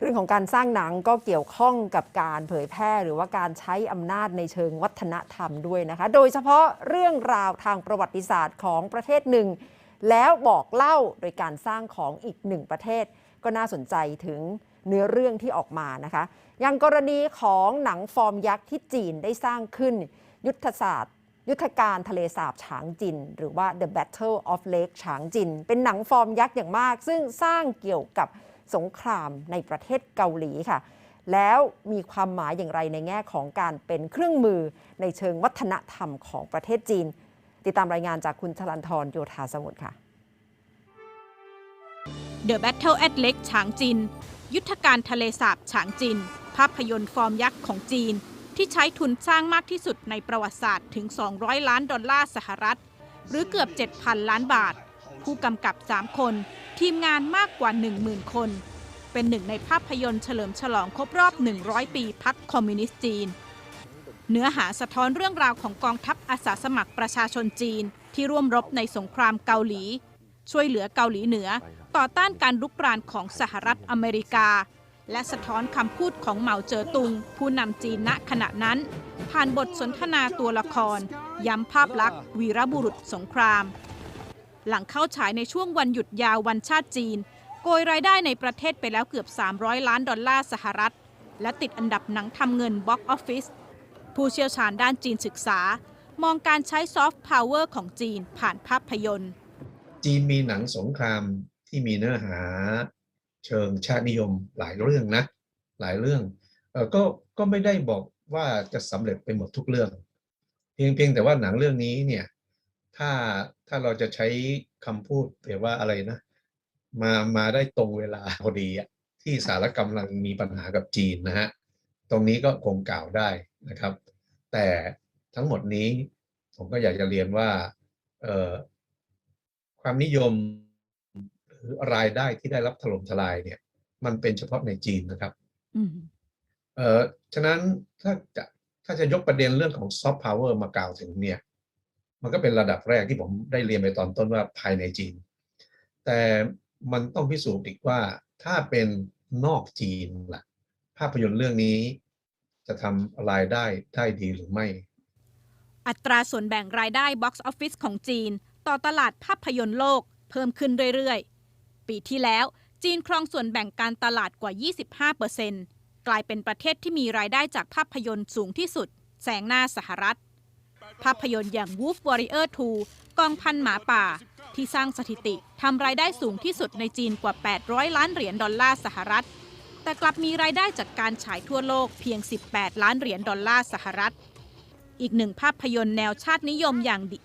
เรื่องของการสร้างหนังก็เกี่ยวข้องกับการเผยแพร่หรือว่าการใช้อำนาจในเชิงวัฒนธรรมด้วยนะคะ โดยเฉพาะเรื่องราวทางประวัติศาสตร์ของประเทศหนึ่ง แล้วบอกเล่าโดยการสร้างของอีกหนึ่งประเทศ ก็น่าสนใจถึงเนื้อเรื่องที่ออกมานะคะ อย่างกรณีของหนังฟอร์มยักษ์ที่จีนได้สร้างขึ้น ยุทธศาสตร์ ยุทธการทะเลสาบฉางจิน หรือว่า The Battle of Lake ฉางจิน เป็นหนังฟอร์มยักษ์อย่างมาก ซึ่งสร้างเกี่ยวกับ สงครามในประเทศเกาหลีค่ะ แล้วมีความหมายอย่างไรในแง่ของการเป็นเครื่องมือในเชิงวัฒนธรรมของประเทศจีน ติดตามรายงานจากคุณชลันทรโยธาสมุทรค่ะ The Battle at Lake ฉางจิน ยุทธการทะเลสาบฉางจิน ภาพยนตร์ฟอร์มยักษ์ของจีน ที่ใช้ทุนสร้างมากที่สุดในประวัติศาสตร์ถึง 200 ล้านดอลลาร์สหรัฐ หรือเกือบ 7,000 ล้านบาท ผู้กำกับ 3 คน ทีมงานมากกว่า 10,000 คน เป็นหนึ่งในภาพยนตร์เฉลิมฉลองครบรอบ 100 ปีพรรคคอมมิวนิสต์จีน เนื้อหาสะท้อนเรื่องราวของกองทัพอาสาสมัครประชาชนจีน ที่ร่วมรบในสงครามเกาหลี ช่วยเหลือเกาหลีเหนือ ต่อต้านการลุกรานของสหรัฐอเมริกา และสะท้อนคำพูดของเหมาเจ๋อตุง ผู้นำจีนณขณะนั้น ผ่านบทสนทนาตัวละคร ย้ำภาพลักษณ์วีรบุรุษสงคราม หลังเข้าฉายในช่วงวันหยุดยาววันชาติจีน โกยรายได้ในประเทศไปแล้วเกือบ 300 ล้านดอลลาร์สหรัฐ และติดอันดับหนังทำเงินบ็อกออฟฟิศผู้เชี่ยวชาญด้านจีนศึกษา มองการใช้ซอฟต์พาวเวอร์ของจีนผ่านภาพยนตร์ จีนมีหนังสงครามที่มีเนื้อหาเชิงชาตินิยมหลายเรื่องนะ หลายเรื่องเออก็ก็ไม่ได้บอกว่าจะสำเร็จไปหมดทุกเรื่อง เพียงเพียงแต่ว่าหนังเรื่องนี้เนี่ย ถ้าถ้าเราจะใช้คำพูดเรียกว่าอะไรนะ มามาได้ตรงเวลาพอดีอะที่สารกำลังมีปัญหากับจีนนะฮะตรงนี้ก็คงกล่าวได้นะครับ แต่ทั้งหมดนี้ผมก็อยากจะเรียนว่าเอ่อความนิยมหรือรายได้ที่ได้รับถล่มทลายเนี่ย มันเป็นเฉพาะในจีนนะครับเอ่อฉะนั้นถ้าจะถ้าจะยกประเด็นเรื่องของซอฟต์พาวเวอร์มากล่าวถึงเนี่ย มันก็เป็นระดับแรกที่ผมได้เรียนไปตอนต้นว่าภายในจีน แต่มันต้องพิสูจน์อีกว่าถ้าเป็นนอกจีนล่ะ ภาพยนตร์เรื่องนี้จะทำรายได้ได้ดีหรือไม่ อัตราส่วนแบ่งรายได้บ็อกซ์ออฟฟิศของจีน ต่อตลาดภาพยนตร์โลกเพิ่มขึ้นเรื่อยๆ ปีที่แล้วจีนครองส่วนแบ่งการตลาดกว่า 25%กลายเป็นประเทศที่มีรายได้จากภาพยนตร์สูงที่สุดแซงหน้าสหรัฐ ภาพยนตร์อย่าง Wolf Warrior 2 กองพันหมาป่า ที่สร้างสถิติทำรายได้สูงที่สุดในจีนกว่า 800 ล้านเหรียญดอลลาร์สหรัฐ แต่กลับมีรายได้จากการฉายทั่วโลกเพียง 18 ล้านเหรียญดอลลาร์สหรัฐ อีกหนึ่งภาพยนตร์แนวชาตินิยมอย่าง The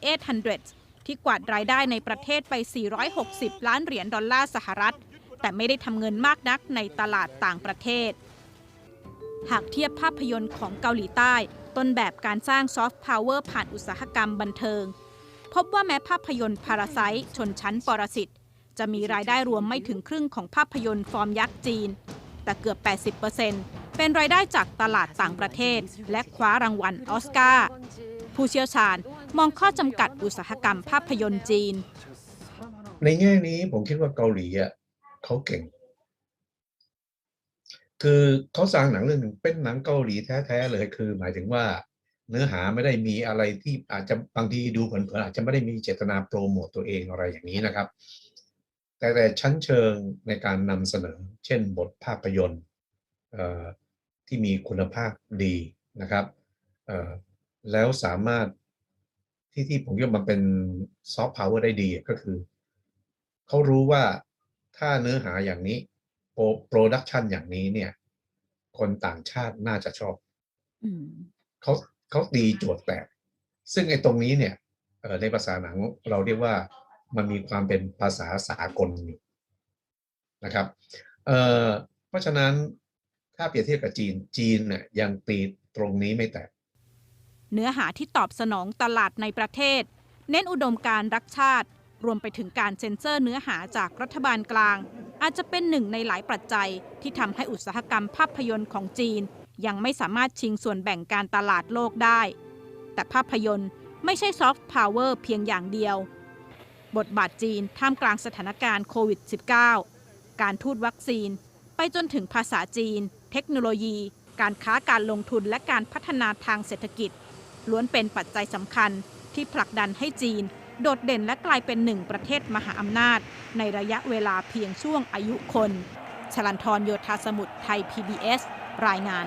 800 ที่กวาดรายได้ในประเทศไป 460 ล้านเหรียญดอลลาร์สหรัฐ แต่ไม่ได้ทำเงินมากนักในตลาดต่างประเทศ หากเทียบภาพยนตร์ของเกาหลีใต้ ต้นแบบการสร้างซอฟต์พาวเวอร์ผ่านอุตสาหกรรมบันเทิง พบว่าแม้ภาพยนตร์พาราไซชนชั้นปรสิตจะมีรายได้รวมไม่ถึงครึ่งของภาพยนตร์ฟอร์มยักษ์จีน แต่เกือบ 80%เป็นรายได้จากตลาดต่างประเทศ และคว้ารางวัลออสการ์ผู้เชี่ยวชาญมองข้อจำกัดอุตสาหกรรมภาพยนตร์จีน ในแง่นี้ผมคิดว่าเกาหลีอะเขาเก่ง คือเขาสร้างหนังเรื่องหนึ่งเป็นหนังเกาหลีแท้ๆเลยคือ หมายถึงว่า เนื้อหาไม่ได้มีอะไรที่อาจจะบางทีดูเผินๆอาจจะไม่ได้มีเจตนาโปรโมตตัวเองอะไรอย่างนี้นะครับ แต่แต่ชั้นเชิงในการนำเสนอ เช่นบทภาพยนตร์ที่มีคุณภาพดีนะครับแล้วสามารถที่ที่ผมคิดว่ามันเป็นซอฟต์พาวเวอร์ได้ดีก็คือ เขารู้ว่าถ้าเนื้อหาอย่างนี้ โปรดักชันอย่างนี้เนี่ย คนต่างชาติน่าจะชอบเขาเขาตีโจทย์แตกซึ่งไอ้ตรงนี้เนี่ยเอ่อในภาษาหนังเราเรียกว่ามันมีความเป็นภาษาสากลอยู่นะครับเอ่อเพราะฉะนั้นถ้าเปรียบเทียบกับจีนจีนเนี่ยยังตีตรงนี้ไม่แตก เนื้อหาที่ตอบสนองตลาดในประเทศ เน้นอุดมการณ์รักชาติ รวมไปถึงการเซ็นเซอร์เนื้อหาจากรัฐบาลกลาง อาจจะเป็นหนึ่งในหลายปัจจัย ที่ทำให้อุตสาหกรรมภาพยนตร์ของจีน ยังไม่สามารถชิงส่วนแบ่งการตลาดโลกได้ แต่ภาพยนตร์ไม่ใช่ซอฟต์พาวเวอร์เพียงอย่างเดียว บทบาทจีนท่ามกลางสถานการณ์โควิด -19 การทูตวัคซีน ไปจนถึงภาษาจีน เทคโนโลยี การค้าการลงทุนและการพัฒนาทางเศรษฐกิจ ล้วนเป็นปัจจัยสำคัญที่ผลักดันให้จีน โดดเด่นและกลายเป็นหนึ่งประเทศมหาอำนาจ ในระยะเวลาเพียงช่วงอายุคน ชลันทรโยธาสมุทรไทย PBS รายงาน